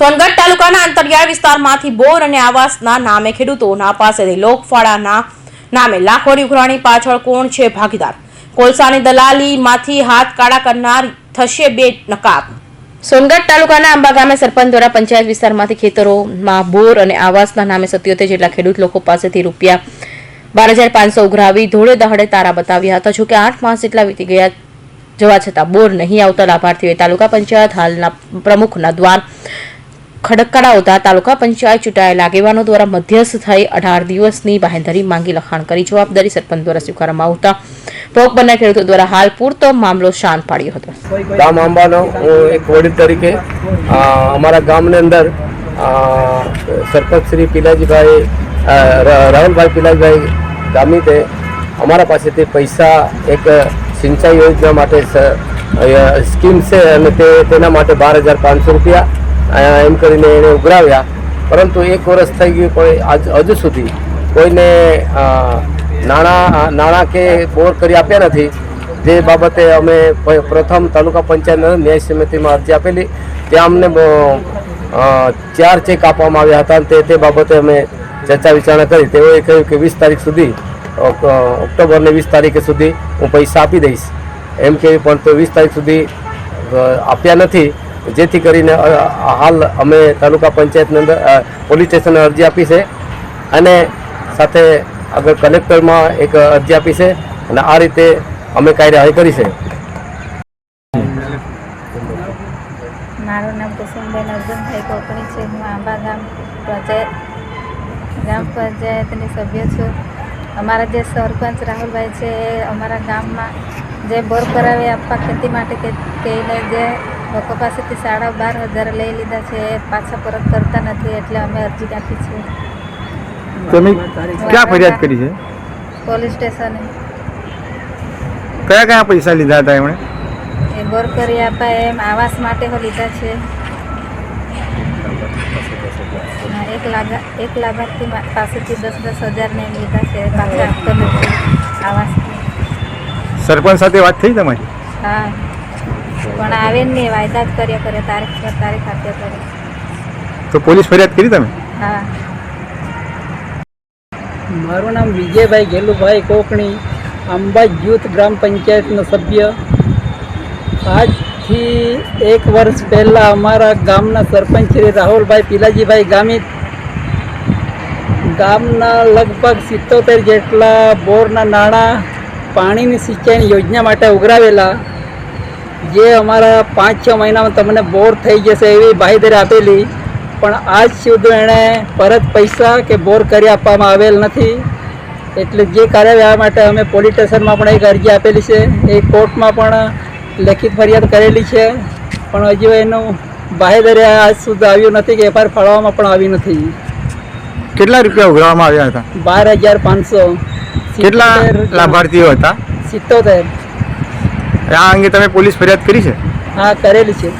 સોનગઢ તાલુકાના અંતરિયાળ વિસ્તારમાંથી બોર અને આવાસના નામે ખેડૂતોના પાસેથી લોકફાળાના નામે લાખોની ઉઘરાણી પાછળ કોણ છે ભાગીદાર? કોલસાની દલાલીમાંથી હાથ કાળા કરનાર થશે બે નકાબ. સોનગઢ તાલુકાના આંબા ગામે સરપંચ દ્વારા પંચાયત વિસ્તારમાંથી ખેતરોમાં બોર અને આવાસના નામે સત્યોતેર જેટલા ખેડૂત લોકો પાસેથી રૂપિયા બાર હજાર પાંચસો ઉઘરાવી ધોળે દહાડે તારા બતાવ્યા હતા. જોકે આઠ માસ જેટલા વીતી ગયા જવા છતાં બોર નહીં આવતા લાભાર્થીઓએ તાલુકા પંચાયત હાલના પ્રમુખના દ્વાર ખડકડાવતા તાલુકા પંચાયત ચૂંટાયેલા આગેવાનો દ્વારા મધ્યસ્થ થઈ અઢાર દિવસની બાહેંધરી માંગી લખાણ કરી જવાબદારી સરપંચ દ્વારા સ્વીકારવામાં આવતા ભોગ બનનાર ખેડૂતો દ્વારા હાલ પૂરતો મામલો શાંત પાડ્યો હતો. ગામ આંબાનો, હું એક વડીલ તરીકે અમારા ગામની અંદર સરપંચ શ્રી પિલાજીભાઈ રાહુલભાઈ પિલાજીભાઈ ગામિતે અમારા પાસેથી પૈસા એક સિંચાઈ યોજના માટે સ્કીમ છે અને તે, તેના માટે બાર હજાર પાંચસો રૂપિયા એમ કરીને એને ઉઘરાવ્યા. પરંતુ એક વર્ષ થઈ ગયું આજ હજુ સુધી કોઈને નાણાં નાણાં કે બોર કરી આપ્યા નથી. જે બાબતે અમે પ્રથમ તાલુકા પંચાયત ન્યાય સમિતિમાં અરજી આપેલી. ત્યાં અમને ચાર ચેક આપવામાં આવ્યા હતા તે તે બાબતે અમે ચર્ચા વિચારણા કરી. તેઓએ કહ્યું કે વીસ તારીખ સુધી ઓક- ઓક્ટોબરની વીસ તારીખે સુધી હું પૈસા આપી દઈશ. એમ કે, પણ તો વીસ તારીખ સુધી આપ્યા નથી. જેથી કરીને હાલ અમે તાલુકા પંચાયતની અંદર પોલીસ સ્ટેશને અરજી આપી છે અને સાથે આગળ કલેક્ટરમાં એક અરજી આપી છે અને આ રીતે અમે કાર્યવાહી કરી છે. મારું નામ કુસુમબેન અર્જુનભાઈ કોકણી છે. હું આંબા ગામ પંચાયત, ગામ પંચાયતની સભ્ય છું. અમારા જે સરપંચ રાહુલભાઈ છે, એ અમારા ગામમાં જે બોર કરાવી આપવા ખેતી માટે કહીને જે લોકો પાસેથી સાડા બાર હજાર લઈ લીધા છે પાછા પરત કરતા નથી એટલે અમે અરજી આપી છે. તમે ક્યાં ફરિયાદ કરી છે? પોલીસ સ્ટેશને. કયા કયા પૈસા લીધા હતા એમણે? એ બોર કરી આપવા એમ આવાસ માટે હો લીધા છે. એક લાગા એક લાભાર્થી પાસેથી દસ દસ હજારને એમ લીધા છે પાછા આપતો નથી આવાસ. સરપંચ સાથે વાત થઈ તમારી? હા. પણ આવે ને નહીં વાયદા જ કર્યા કરે તારીખ પર તારીખ આપ્યા કરે. તો પોલીસ ફરિયાદ કરી તમે? હા. મારું નામ વિજયભાઈ ગેલુભાઈ કોકણી અંબાજ યુથ ગ્રામ પંચાયતનો સભ્ય. આજથી એક વર્ષ પહેલાં અમારા ગામના સરપંચ શ્રી રાહુલભાઈ પિલાજીભાઈ ગામિત ગામના લગભગ સિત્તોતેર જેટલા બોરના નાણાં પાણીની સિંચાઈની યોજના માટે ઉઘરાવેલા. જે અમારા પાંચ છ મહિનામાં તમને બોર થઈ જશે એવી બાહેધરી આપેલી પણ આજ સુધી એણે પરત પૈસા કે બોર કરી આપવામાં આવેલ નથી. એટલે જે કાર્યવાહી માટે અમે પોલીસ સ્ટેશનમાં પણ એક અરજી આપેલી છે. એ કોર્ટમાં પણ લેખિત ફરિયાદ કરેલી છે. પણ હજુ એનું બાહેધરી આજ સુધી આવ્યું નથી કે એફઆઈઆર ફાળવવામાં પણ આવી નથી. કેટલા રૂપિયા ઉઘરાવવામાં આવ્યા હતા? બાર હજાર પાંચસો. કેટલા લાભાર્થીઓ હતા? સિત્તોતેર. આ અંગે તમે પોલીસ ફરિયાદ કરી છે? હા કરેલી છે.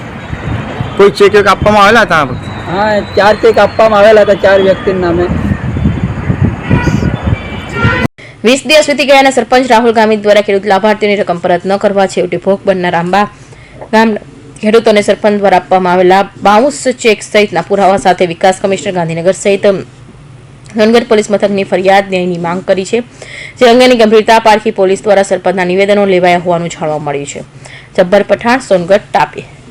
કોઈ ચેક એક આપવામાં આવેલા હતા હા ચાર ચેક આપવામાં આવેલા હતા ચાર વ્યક્તિના નામે. વીસ દિવસ વીતી ગયા અને સરપંચ રાહુલ ગામિત દ્વારા ખેડૂત લાભાર્થીઓની રકમ પરત ન કરવા છેવટે ભોગ બનનાર આંબા ગામ ખેડૂતોને સરપંચ દ્વારા આપવામાં આવેલા બાઉન્સ ચેક સહિતના પુરાવા સાથે વિકાસ કમિશનર ગાંધીનગર સહિત સોનગઢ પોલીસ મથકની ફરિયાદ ન્યાયની માંગ કરી છે, જે અંગેની ગંભીરતા પારખી પોલીસ દ્વારા સરપંચના નિવેદનો લેવાયા હોવાનું જાણવા મળ્યું છે. જબ્બર પઠાણ, સોનગઢ, તાપી.